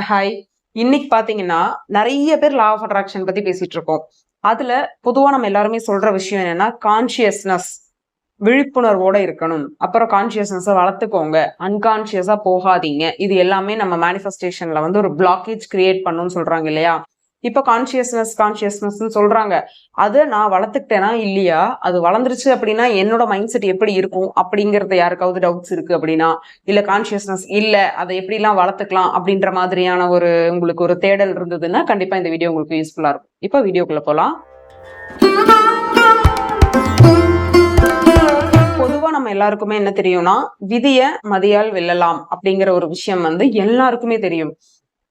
Hi இன்னைக்கு பாத்தீங்கன்னா நிறைய பேர் லா ஆஃப் அட்ராக்ஷன் பத்தி பேசிட்டு இருக்கோம். அதுல பொதுவா நம்ம எல்லாருமே சொல்ற விஷயம் என்னன்னா கான்சியஸ்னஸ் விழிப்புணர்வோட இருக்கணும். அப்புறம் கான்சியஸ்னஸை வளர்த்துக்கோங்க. அன்கான்சியஸா போகாதீங்க. இது எல்லாமே நம்ம மேனிஃபெஸ்டேஷன்ல வந்து ஒரு பிளாக்கேஜ் கிரியேட் பண்ணணும்னு சொல்றாங்க இல்லையா? இப்போ கான்சியஸ்னஸ் கான்சியஸ்னஸ் சொல்கிறாங்க அதை நான் வளர்த்துக்கிட்டேனா இல்லையா? அது வளர்ந்துருச்சு அப்படின்னா என்னோட மைண்ட் செட் எப்படி இருக்கும்? அப்படிங்கிறத யாருக்காவது டவுட்ஸ் இருக்கு அப்படின்னா இல்லை கான்சியஸ்னஸ் இல்லை அதை எப்படிலாம் வளர்த்துக்கலாம் அப்படின்ற மாதிரியான ஒரு உங்களுக்கு ஒரு தேடல் இருந்ததுன்னா கண்டிப்பாக இந்த வீடியோ உங்களுக்கு யூஸ்ஃபுல்லாக இருக்கும். இப்போ வீடியோக்குள்ளே போகலாம் பொதுவாக நம்ம எல்லாருக்குமே என்ன தெரியும்னா விதிய மதியால் வெல்லலாம் அப்படிங்கிற ஒரு விஷயம் வந்து எல்லாருக்குமே தெரியும்.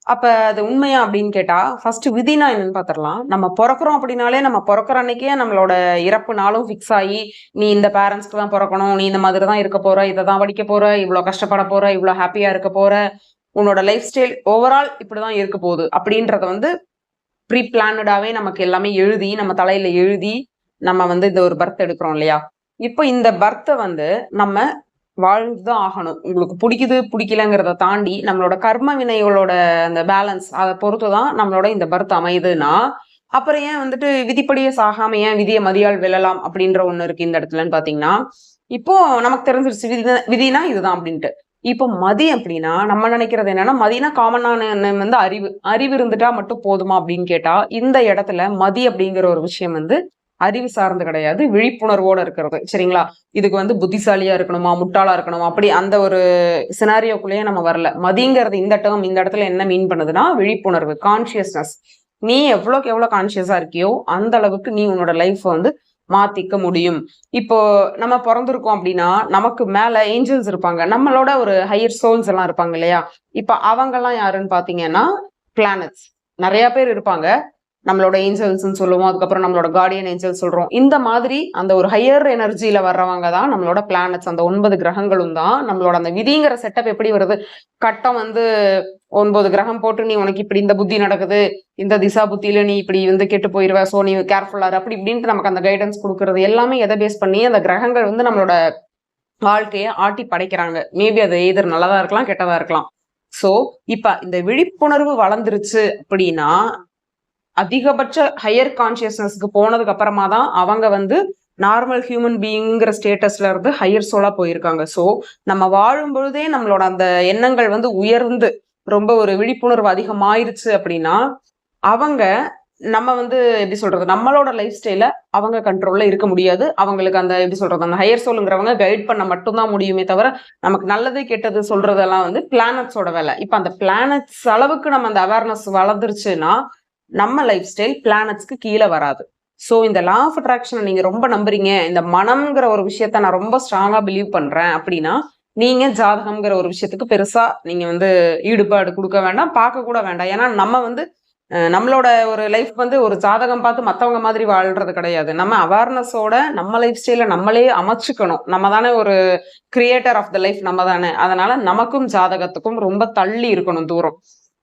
அப்போ அது உண்மையா அப்படின்னு கேட்டால் ஃபர்ஸ்ட் விதினா என்னன்னு பார்த்துடலாம் நம்ம பிறக்கிறோம் அப்படின்னாலே நம்ம பிறக்கிற அன்னைக்கே நம்மளோட இறப்பு நாளும் ஃபிக்ஸ் ஆகி நீ இந்த பேரண்ட்ஸ்க்கு தான் பிறக்கணும் நீ இந்த மாதிரி தான் இருக்க போற இதை தான் படிக்க போற இவ்வளோ கஷ்டப்பட போற இவ்வளோ ஹாப்பியாக இருக்க போற உன்னோட லைஃப் ஸ்டைல் ஓவரால் இப்படிதான் இருக்க போகுது. அப்படின்றத வந்து ப்ரீ பிளானடாகவே நமக்கு எல்லாமே எழுதி நம்ம தலையில் எழுதி நம்ம வந்து இந்த ஒரு பர்த் எடுக்கிறோம் இல்லையா? இப்போ இந்த பர்த்தை வந்து நம்ம வாழ்ந்துதான் ஆகணும். உங்களுக்கு பிடிக்குது பிடிக்கலங்கிறத தாண்டி நம்மளோட கர்ம வினைகளோட அந்த பேலன்ஸ் அதை பொறுத்து தான் நம்மளோட இந்த பர்த் அமையுதுன்னா அப்புறம் ஏன் வந்துட்டு விதிப்படியே சாகாம ஏன் விதியை மதியால் வெல்லலாம் அப்படின்ற ஒண்ணு இருக்கு இந்த இடத்துலன்னு பாத்தீங்கன்னா இப்போ நமக்கு தெரிஞ்சிருச்சு விதி விதினா இதுதான் அப்படின்ட்டு. இப்போ மதி அப்படின்னா நம்ம நினைக்கிறது என்னன்னா மதினா காமனான வந்து அறிவு அறிவு இருந்துட்டா மட்டும் போதுமா அப்படின்னு கேட்டா இந்த இடத்துல மதி அப்படிங்கிற ஒரு விஷயம் வந்து அறிவு சார்ந்து கிடையாது விழிப்புணர்வோட இருக்கிறது. சரிங்களா? இதுக்கு வந்து புத்திசாலியா இருக்கணுமா முட்டாளா இருக்கணுமா? அப்படி அந்த ஒரு சினாரியோக்குள்ளேயே நம்ம வரல. மதிங்கிறது இந்த டேர்ம் இந்த இடத்துல என்ன மீன் பண்ணுதுன்னா விழிப்புணர்வு கான்சியஸ்னஸ் நீ எவ்வளோக்கு எவ்வளோ கான்சியஸா இருக்கியோ அந்த அளவுக்கு நீ உன்னோட லைஃப் வந்து மாத்திக்க முடியும். இப்போ நம்ம பிறந்திருக்கோம் அப்படின்னா நமக்கு மேல ஏஞ்சல்ஸ் இருப்பாங்க. நம்மளோட ஒரு ஹையர் சோல்ஸ் எல்லாம் இருப்பாங்க இல்லையா? இப்ப அவங்கெல்லாம் யாருன்னு பாத்தீங்கன்னா பிளானட்ஸ் நிறைய பேர் இருப்பாங்க. நம்மளோட ஏஞ்சல்ஸ்ன்னு சொல்லுவோம். அதுக்கப்புறம் நம்மளோட கார்டியன் ஏஞ்சல் சொல்கிறோம் இந்த மாதிரி அந்த ஒரு ஹையர் எனர்ஜியில் வர்றவங்க தான் நம்மளோட பிளானட்ஸ் அந்த ஒன்பது கிரகங்களும் தான் நம்மளோட அந்த விதிங்கிற செட்டப் எப்படி வருது? கட்டம் வந்து ஒன்பது கிரகம் போட்டு நீ உனக்கு இப்படி இந்த புத்தி நடக்குது. இந்த திசா புத்தியில நீ இப்படி வந்து கெட்டு போயிருவ. ஸோ நீ கேர்ஃபுல்லாக அப்படி இப்படின்ட்டு நமக்கு அந்த கைடன்ஸ் கொடுக்கறது எல்லாமே எதை பேஸ் பண்ணி அந்த கிரகங்கள் வந்து நம்மளோட வாழ்க்கையை ஆட்டி படைக்கிறாங்க. மேபி அது எதிர் நல்லதா இருக்கலாம் கெட்டதா இருக்கலாம். ஸோ இப்போ இந்த விழிப்புணர்வு வளர்ந்துருச்சு அப்படின்னா அதிகபட்ச ஹையர் கான்சியஸ்னஸ்க்கு போனதுக்கு அப்புறமா தான் அவங்க வந்து நார்மல் ஹியூமன் பீயிங்கிற ஸ்டேட்டஸ்ல இருந்து ஹையர் சோலா போயிருக்காங்க. ஸோ நம்ம வாழும் பொழுதே நம்மளோட அந்த எண்ணங்கள் வந்து உயர்ந்து ரொம்ப ஒரு விழிப்புணர்வு அதிகமாயிருச்சு அப்படின்னா அவங்க நம்ம வந்து எப்படி சொல்றது நம்மளோட லைஃப் ஸ்டைல அவங்க கண்ட்ரோல்ல இருக்க முடியாது. அவங்களுக்கு அந்த எப்படி சொல்றது அந்த ஹையர் சோலுங்கிறவங்க கைட் பண்ண மட்டும்தான் முடியுமே தவிர நமக்கு நல்லது கெட்டது சொல்றதெல்லாம் வந்து பிளானட்ஸோட வேலை. இப்ப அந்த பிளானட்ஸ் அளவுக்கு நம்ம அந்த அவேர்னஸ் வளர்ந்துருச்சுன்னா நம்ம லைஃப் ஸ்டைல் பிளானட்ஸ்க்கு கீழே வராது. ஸோ இந்த லா ஆஃப் அட்ராக்ஷனை நீங்கள் ரொம்ப நம்புறீங்க. இந்த மனம்ங்கிற ஒரு விஷயத்த நான் ரொம்ப ஸ்ட்ராங்காக பிலீவ் பண்றேன் அப்படின்னா நீங்க ஜாதகம்ங்கிற ஒரு விஷயத்துக்கு பெருசாக நீங்கள் வந்து ஈடுபாடு கொடுக்க வேண்டாம் பார்க்க கூட வேண்டாம். ஏன்னா நம்ம வந்து நம்மளோட ஒரு லைஃப் வந்து ஒரு ஜாதகம் பார்த்து மற்றவங்க மாதிரி வாழ்றது கிடையாது. நம்ம அவேர்னஸோட நம்ம லைஃப் ஸ்டைல நம்மளே அமைச்சுக்கணும். நம்ம தானே ஒரு கிரியேட்டர் ஆஃப் த லைஃப் நம்ம தானே. அதனால நமக்கும் ஜாதகத்துக்கும் ரொம்ப தள்ளி இருக்கணும் தூரம்.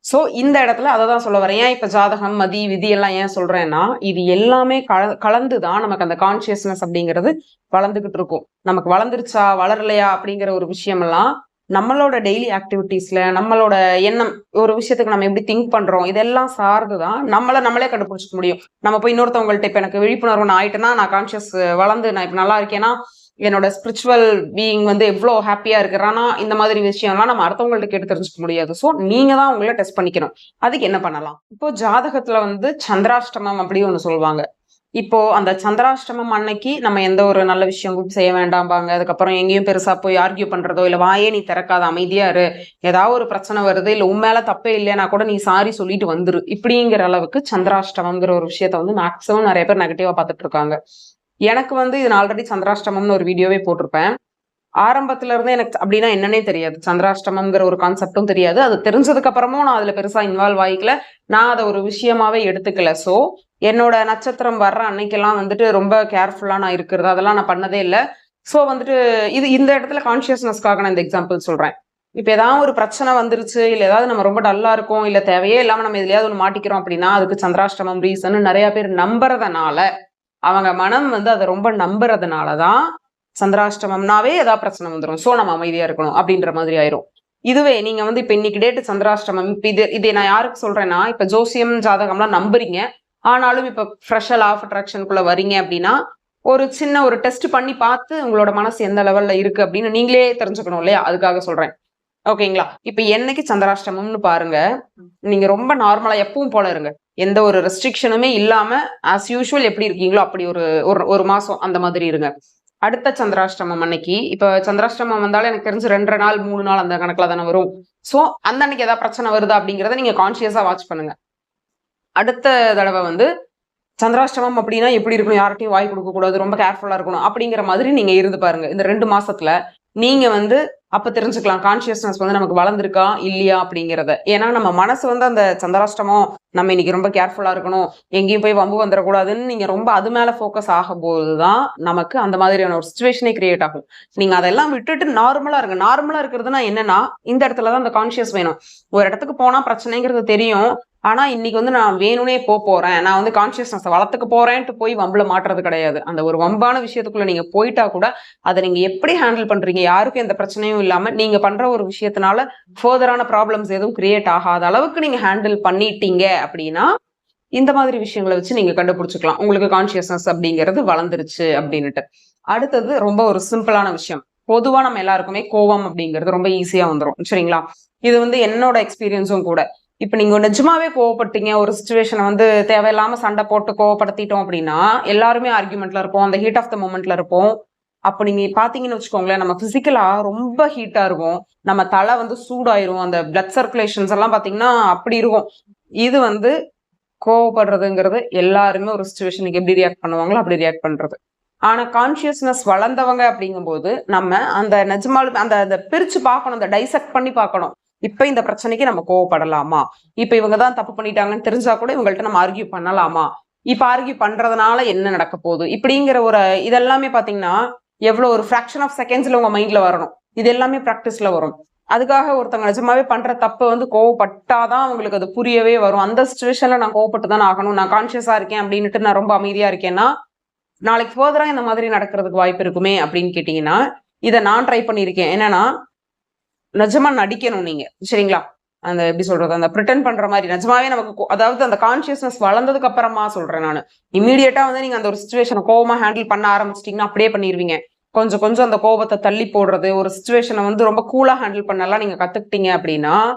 ஸோ இந்த இடத்துல அதை தான் சொல்ல வரேன். ஏன் இப்போ ஜாதகம் மதி விதி எல்லாம் ஏன் சொல்கிறேன்னா இது எல்லாமே கல கலந்து தான் நமக்கு அந்த கான்சியஸ்னஸ் அப்படிங்கிறது வளர்ந்துக்கிட்டு இருக்கும். நமக்கு வளர்ந்துருச்சா வளரலையா அப்படிங்கிற ஒரு விஷயமெல்லாம் நம்மளோட டெய்லி ஆக்டிவிட்டீஸில் நம்மளோட எண்ணம் ஒரு விஷயத்துக்கு நம்ம எப்படி திங்க் பண்ணுறோம் இதெல்லாம் சார்ந்து தான் நம்மளை நம்மளே கண்டுபிடிச்சிக்க முடியும். நம்ம போய் இன்னொருத்தவங்கள்ட்ட இப்போ எனக்கு விழிப்புணர்வு நான் ஆயிட்டேன்னா நான் கான்ஷியஸ் வளர்ந்து நான் இப்போ நல்லா இருக்கேன்னா என்னோட ஸ்பிரிச்சுவல் பீயிங் வந்து எவ்வளோ ஹாப்பியாக இருக்கிறான்னா இந்த மாதிரி விஷயம்லாம் நம்ம அடுத்தவங்கள்ட்ட கேட்டு தெரிஞ்சுக்க முடியாது. ஸோ நீங்கள் தான் உங்களை டெஸ்ட் பண்ணிக்கணும். அதுக்கு என்ன பண்ணலாம்? இப்போ ஜாதகத்துல வந்து சந்திராஷ்டமம் அப்படி ஒன்று சொல்லுவாங்க. இப்போ அந்த சந்திராஷ்டமம் அன்னைக்கு நம்ம எந்த ஒரு நல்ல விஷயங்களும் செய்ய வேண்டாம்பாங்க. அதுக்கப்புறம் எங்கேயும் பெருசா போய் ஆர்கியூ பண்றதோ இல்ல வாயே நீ திறக்காத அமைதியா இரு. ஏதாவது ஒரு பிரச்சனை வருது இல்ல உண்மையில தப்பே இல்லையா கூட நீ சாரி சொல்லிட்டு வந்துரு. இப்படிங்கிற அளவுக்கு சந்திராஷ்டமம்ங்கிற ஒரு விஷயத்த வந்து மேக்சிமம் நிறைய பேர் நெகட்டிவா பார்த்துட்டு இருக்காங்க. எனக்கு வந்து இது ஆல்ரெடி சந்திராஷ்டமம்னு ஒரு வீடியோவே போட்டிருப்பேன். ஆரம்பத்துல இருந்தே எனக்கு அப்படின்னா என்னன்னே தெரியாது. சந்திராஷ்டமம்ங்கிற ஒரு கான்செப்டும் தெரியாது. அது தெரிஞ்சதுக்கு அப்புறமும் நான் அதுல பெருசா இன்வால்வ் ஆகிக்கல நான் அதை ஒரு விஷயமாவே எடுத்துக்கல. ஸோ என்னோட நட்சத்திரம் வர்ற அன்னைக்கெல்லாம் வந்துட்டு ரொம்ப கேர்ஃபுல்லா நான் இருக்கிறது. அதெல்லாம் நான் பண்ணதே இல்லை. ஸோ வந்துட்டு இது இந்த இடத்துல கான்சியஸ்னஸ்க்காக நான் இந்த எக்ஸாம்பிள் சொல்றேன். இப்போ ஏதாவது ஒரு பிரச்சனை வந்துருச்சு இல்லை ஏதாவது நம்ம ரொம்ப டல்லா இருக்கோம் இல்லை தேவையே இல்லாமல் நம்ம எதுலையாவது ஒன்று மாட்டிக்கிறோம் அப்படின்னா அதுக்கு சந்திராஷ்டமம் ரீசன் நிறைய பேர் நம்புறதுனால அவங்க மனம் வந்து அதை ரொம்ப நம்புறதுனால தான் சந்திராஷ்டமம்னாவே ஏதாவது பிரச்சனை வந்துடும் ஸோ நம்ம அமைதியா இருக்கணும் அப்படின்ற மாதிரி ஆயிரும். இதுவே நீங்க வந்து இப்ப இன்னைக்கு டேட்டு சந்திராஷ்டமம் இப்ப இது இதை நான் யாருக்கு சொல்றேன்னா இப்ப ஜோசியம் ஜாதகம்லாம் நம்புறீங்க. ஆனாலும் இப்ப ஃப்ரெஷல் ஆஃப் அட்ராக்ஷனுக்குள்ள வரீங்க அப்படின்னா ஒரு சின்ன ஒரு டெஸ்ட் பண்ணி பார்த்து உங்களோட மனசு எந்த லெவல்ல இருக்கு அப்படின்னு நீங்களே தெரிஞ்சுக்கணும் இல்லையா? அதுக்காக சொல்றேன். ஓகேங்களா இப்ப என்னைக்கு சந்திராஷ்டமம்னு பாருங்க. நீங்க ரொம்ப நார்மலா எப்பவும் போல இருங்க. எந்த ஒரு ரெஸ்ட்ரிக்ஷனுமே இல்லாமல் ஆஸ் யூஷுவல் எப்படி இருக்கீங்களோ அப்படி ஒரு ஒரு ஒரு அந்த மாதிரி இருங்க. அடுத்த சந்திராஷ்டமம் அன்னைக்கு. இப்போ சந்திராஷ்டமம் வந்தாலும் எனக்கு தெரிஞ்சு ரெண்டரை நாள் மூணு நாள் அந்த கணக்கில் தானே வரும். ஸோ அந்த அன்னைக்கு ஏதாவது பிரச்சனை வருதா அப்படிங்கிறத நீங்கள் கான்சியஸாக வாட்ச் பண்ணுங்க. அடுத்த தடவை வந்து சந்திராஷ்டமம் அப்படின்னா எப்படி இருக்கணும்? யார்கிட்டையும் வாய் கொடுக்கக்கூடாது ரொம்ப கேர்ஃபுல்லாக இருக்கணும் அப்படிங்கிற மாதிரி நீங்கள் இருந்து பாருங்க. இந்த ரெண்டு மாசத்துல நீங்க வந்து அப்ப தெரிஞ்சுக்கலாம் கான்சியஸ்னஸ் வந்து நமக்கு வளர்ந்துருக்கா இல்லையா அப்படிங்கறத. ஏன்னா நம்ம மனசு வந்து அந்த சந்திராஷ்டமோ நம்ம இன்னைக்கு ரொம்ப கேர்ஃபுல்லா இருக்கணும் எங்கேயும் போய் வம்பு வந்துடக்கூடாதுன்னு நீங்க ரொம்ப அது மேல ஃபோக்கஸ் ஆகும் போதுதான் நமக்கு அந்த மாதிரியான ஒரு சுச்சுவேஷனே கிரியேட் ஆகும். நீங்க அதெல்லாம் விட்டுட்டு நார்மலா இருங்க. நார்மலா இருக்கிறதுனா என்னன்னா இந்த இடத்துலதான் அந்த கான்சியஸ் வேணும். ஒரு இடத்துக்கு போனா பிரச்சனைங்கிறது தெரியும் ஆனா இன்னைக்கு வந்து நான் வேணும்னே போக போறேன். நான் வந்து கான்சியஸ்னஸ் வளர்த்துக்க போறேன்ட்டு போய் வம்பில் மாட்டுறது கிடையாது. அந்த ஒரு வம்பான விஷயத்துக்குள்ள நீங்க போயிட்டா கூட அதை நீங்க எப்படி ஹேண்டில் பண்றீங்க? யாருக்கும் எந்த பிரச்சனையும் இல்லாம நீங்க பண்ற ஒரு விஷயத்தினால ஃபர்தரான ப்ராப்ளம்ஸ் எதுவும் கிரியேட் ஆகாத அளவுக்கு நீங்க ஹேண்டில் பண்ணிட்டீங்க அப்படின்னா இந்த மாதிரி விஷயங்களை வச்சு நீங்க கண்டுபிடிச்சிக்கலாம். உங்களுக்கு கான்சியஸ்னஸ் அப்படிங்கிறது வளர்ந்துருச்சு அப்படின்னுட்டு. அடுத்தது ரொம்ப ஒரு சிம்பிளான விஷயம். பொதுவா நம்ம எல்லாருக்குமே கோவம் அப்படிங்கிறது ரொம்ப ஈஸியா வந்துடும் சரிங்களா? இது வந்து என்னோட எக்ஸ்பீரியன்ஸும் கூட. இப்போ நீங்கள் நிஜமாவே கோவப்பட்டீங்க ஒரு சுச்சுவேஷனை வந்து தேவையில்லாமல் சண்டை போட்டு கோவப்படுத்திட்டோம் அப்படின்னா எல்லாருமே ஆர்குமெண்ட்ல இருப்போம் அந்த ஹீட் ஆஃப் த மூமெண்ட்ல இருப்போம். அப்போ நீங்கள் பார்த்தீங்கன்னு வச்சுக்கோங்களேன் நம்ம ஃபிசிக்கலாக ரொம்ப ஹீட்டாக இருக்கும் நம்ம தலை வந்து சூடாயிரும் அந்த பிளட் சர்க்குலேஷன்ஸ் எல்லாம் பார்த்தீங்கன்னா அப்படி இருக்கும். இது வந்து கோவப்படுறதுங்கிறது எல்லாருமே ஒரு சுச்சுவேஷனுக்கு எப்படி ரியாக்ட் பண்ணுவாங்களோ அப்படி ரியாக்ட் பண்ணுறது ஆனால் கான்ஷியஸ்னஸ் வளர்ந்தவங்க அப்படிங்கும்போது நம்ம அந்த நிஜமாலுமே அந்த அந்த பிரித்து பார்க்கணும் அந்த டைசெக்ட் பண்ணி பார்க்கணும். இப்ப இந்த பிரச்சனைக்கு நம்ம கோவப்படலாமா? இப்ப இவங்க தான் தப்பு பண்ணிட்டாங்கன்னு தெரிஞ்சா கூட இவங்கள்ட்ட நம்ம ஆர்கியூ பண்ணலாமா? இப்ப ஆர்கியூ பண்றதுனால என்ன நடக்க போகுது? இப்படிங்கிற ஒரு இதெல்லாமே பாத்தீங்கன்னா எவ்வளவு ஒரு ஃபிராக்ஷன் ஆஃப் செகண்ட்ஸ்ல உங்க மைண்ட்ல வரணும். இது எல்லாமே ப்ராக்டிஸ்ல வரும். அதுக்காக ஒருத்தவங்க நிஜமாவே பண்ற தப்பு வந்து கோவப்பட்டாதான் அவங்களுக்கு அது புரியவே வரும். அந்த சுச்சுவேஷன்ல நான் கோவப்பட்டு தான் ஆகணும். நான் கான்சியஸா இருக்கேன் அப்படின்னுட்டு நான் ரொம்ப அமைதியா இருக்கேன்னா நாளைக்கு ஃபர்தரா இந்த மாதிரி நடக்கிறதுக்கு வாய்ப்பு இருக்குமே அப்படின்னு கேட்டீங்கன்னா இதை நான் ட்ரை பண்ணியிருக்கேன். என்னன்னா நிஜமா நடிக்கணும் நீங்க. சரிங்களா? அந்த எப்படி சொல்றது? அந்த ப்ரிட்டன் பண்ற மாதிரி. நிஜமாவே நமக்கு அதாவது அந்த கான்சியஸ்னஸ் வளர்ந்ததுக்கு அப்புறமா சொல்றேன் நான். இமீடியட்டா வந்து நீங்க அந்த ஒரு சுச்சுவேஷனை கோவமா ஹேண்டில் பண்ண ஆரம்பிச்சிட்டீங்கன்னா அப்படியே பண்ணிடுவீங்க கொஞ்சம் கொஞ்சம் அந்த கோபத்தை தள்ளி போடுறது ஒரு சுச்சுவேஷனை வந்து ரொம்ப கூலா ஹேண்டில் பண்ணலாம் நீங்க கத்துக்கிட்டீங்க அப்படின்னா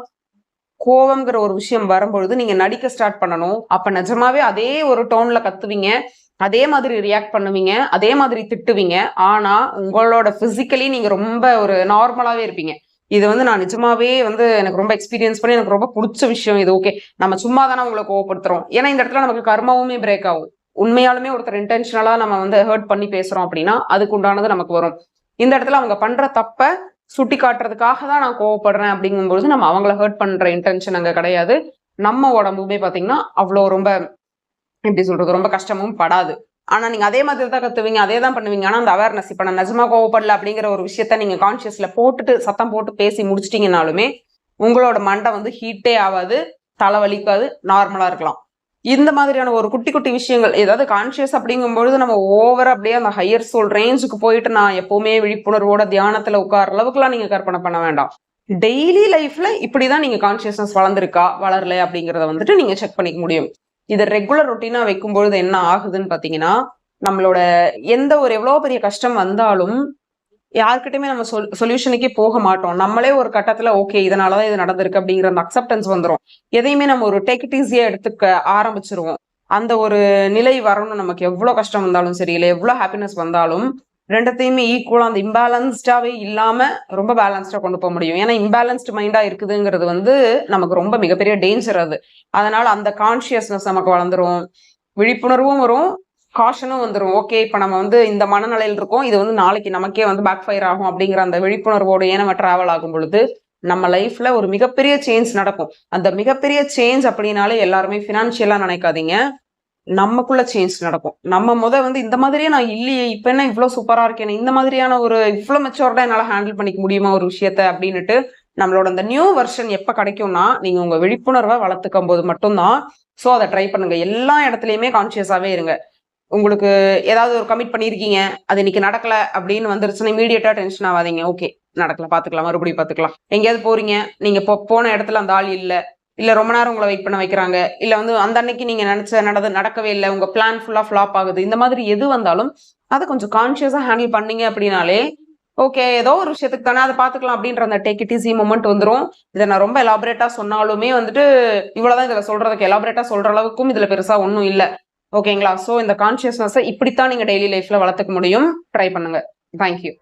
கோவம்ங்கிற ஒரு விஷயம் வரும்பொழுது நீங்க நடிக்க ஸ்டார்ட் பண்ணணும். அப்ப நிஜமாவே அதே ஒரு டோன்ல கத்துவீங்க. அதே மாதிரி ரியாக்ட் பண்ணுவீங்க. அதே மாதிரி திட்டுவீங்க. ஆனா உங்களோட பிசிக்கலி நீங்க ரொம்ப ஒரு நார்மலாவே இருப்பீங்க. இது வந்து நான் நிஜமாவே வந்து எனக்கு ரொம்ப எக்ஸ்பீரியன்ஸ் பண்ணி எனக்கு ரொம்ப பிடிச்ச விஷயம் இது. ஓகே நம்ம சும்மா தானே உங்களை கோவப்படுத்துறோம். ஏன்னா இந்த இடத்துல நமக்கு கர்மாவுமே பிரேக் ஆகும். உண்மையாலுமே ஒருத்தர் இன்டென்ஷனலா நம்ம வந்து ஹர்ட் பண்ணி பேசுறோம் அப்படின்னா அதுக்கு உண்டானது நமக்கு வரும். இந்த இடத்துல அவங்க பண்ற தப்ப சுட்டி காட்டுறதுக்காக தான் நான் கோவப்படுறேன் அப்படிங்கும்போது நம்ம அவங்கள ஹர்ட் பண்ற இன்டென்ஷன் அங்கே கிடையாது. நம்ம உடம்புமே பாத்தீங்கன்னா அவ்வளோ ரொம்ப எப்படி சொல்றது ரொம்ப கஷ்டமும் படாது. ஆனால் நீங்கள் அதே மாதிரி தான் கத்துவீங்க அதே தான் பண்ணுவீங்க. ஆனால் அந்த அவேர்னஸ் இப்போ நான் நிஜமாக கோவப்படல அப்படிங்கிற ஒரு விஷயத்த நீங்கள் கான்ஷியஸில் போட்டுட்டு சத்தம் போட்டு பேசி முடிச்சிட்டிங்கனாலுமே உங்களோட மண்டை வந்து ஹீட்டே ஆகாது தலை வலிக்காது நார்மலாக இருக்கலாம். இந்த மாதிரியான ஒரு குட்டி குட்டி விஷயங்கள் ஏதாவது கான்ஷியஸ் அப்படிங்கும்பொழுது நம்ம ஓவர் அப்படியே அந்த ஹையர் சோல் ரேஞ்சுக்கு போயிட்டு நான் எப்பவுமே விழிப்புணர்வோட தியானத்தில் உட்கார அளவுக்குலாம் நீங்கள் கற்பனை பண்ண வேண்டாம். டெய்லி லைஃப்ல இப்படிதான் நீங்க கான்சியஸ்னஸ் வளர்ந்துருக்கா வளரல அப்படிங்கறத வந்துட்டு நீங்க செக் பண்ணிக்க முடியும். இதை ரெகுலர் ரொட்டீனாக வைக்கும்பொழுது என்ன ஆகுதுன்னு பார்த்தீங்கன்னா நம்மளோட எந்த ஒரு எவ்வளோ பெரிய கஷ்டம் வந்தாலும் யார்கிட்டயுமே நம்ம சொல் சொல்யூஷனுக்கே போக மாட்டோம். நம்மளே ஒரு கட்டத்துல ஓகே இதனாலதான் இது நடந்திருக்கு அப்படிங்கிற அந்த அக்செப்டன்ஸ் வந்துடும் எதையுமே நம்ம ஒரு டேக் இட் ஈஸியா எடுத்துக்க ஆரம்பிச்சிருவோம். அந்த ஒரு நிலை வரணும் நமக்கு எவ்வளோ கஷ்டம் வந்தாலும் சரி இல்லை எவ்வளோ ஹாப்பினஸ் வந்தாலும் ரெண்டத்தையுமே ஈக்குவலாக அந்த இம்பேலன்ஸ்டாகவே இல்லாமல் ரொம்ப பேலன்ஸ்டாக கொண்டு போக முடியும். ஏன்னா இம்பேலன்ஸ்டு மைண்டாக இருக்குதுங்கிறது வந்து நமக்கு ரொம்ப மிகப்பெரிய டேஞ்சர் அது. அதனால் அந்த கான்ஷியஸ்னஸ் நமக்கு வளர்ந்துரும். விழிப்புணர்வும் வரும் காஷனும் வந்துடும் ஓகே இப்போ நம்ம வந்து இந்த மனநிலையில் இருக்கோம். இது வந்து நாளைக்கு நமக்கே வந்து பேக் ஃபயர் ஆகும் அப்படிங்கிற அந்த விழிப்புணர்வோடையே நம்ம ட்ராவல் ஆகும் பொழுது நம்ம லைஃப்ல ஒரு மிகப்பெரிய சேஞ்ச் நடக்கும். அந்த மிகப்பெரிய சேஞ்ச் அப்படின்னாலே எல்லாருமே ஃபினான்ஷியலாக நினைக்காதீங்க. நமக்குள்ள சேஞ்ச் நடக்கும். நம்ம முத வந்து இந்த மாதிரியே நான் இல்லையே இப்ப என்ன இவ்வளவு சூப்பரா இருக்கேன் இந்த மாதிரியான ஒரு இவ்வளவு மெச்சோர்டா என்னால ஹேண்டில் பண்ணிக்க முடியுமா ஒரு விஷயத்த அப்படின்னுட்டு நம்மளோட அந்த நியூ வெர்ஷன் எப்ப கிடைக்கும்னா நீங்க உங்க விழிப்புணர்வை வளர்த்துக்கும் போது மட்டும்தான். சோ அதை ட்ரை பண்ணுங்க. எல்லா இடத்துலயுமே கான்சியஸாவே இருங்க. உங்களுக்கு ஏதாவது ஒரு கமிட் பண்ணியிருக்கீங்க அது இன்னைக்கு நடக்கல அப்படின்னு வந்துருச்சுன்னா இமீடியட்டா டென்ஷன் ஆகாதீங்க. ஓகே நடக்கல பாத்துக்கலாம் மறுபடியும் பாத்துக்கலாம். எங்கேயாவது போறீங்க நீங்க போ போன இடத்துல அந்த ஆள் இல்லை. இல்லை ரொம்ப நேரம் உங்களை வெயிட் பண்ண வைக்கிறாங்க. இல்லை வந்து அந்த அன்னைக்கு நீங்கள் நினச்ச நடந்து நடக்கவே இல்லை உங்கள் பிளான் ஃபுல்லாக ஃப்ளாப் ஆகுது. இந்த மாதிரி எது வந்தாலும் அதை கொஞ்சம் கான்ஷியஸாக ஹேண்டில் பண்ணீங்க அப்படின்னாலே ஓகே ஏதோ ஒரு விஷயத்துக்கு தானே அதை பார்த்துக்கலாம் அப்படின்ற அந்த டேக் இட் ஈஸி மூமெண்ட் வந்துடும் இதை நான் ரொம்ப எலாபரேட்டாக சொன்னாலுமே வந்துட்டு இவ்வளோதான் இதில் சொல்கிறதுக்கு எலாபரேட்டாக சொல்கிற அளவுக்கும் இதில் பெருசாக ஒன்றும் இல்லை. ஓகேங்களா ஸோ இந்த கான்ஷியஸ்னஸை இப்படித்தான் நீங்கள் டெய்லி லைஃப்பில் வளர்த்துக்க முடியும். ட்ரை பண்ணுங்கள் தேங்க்யூ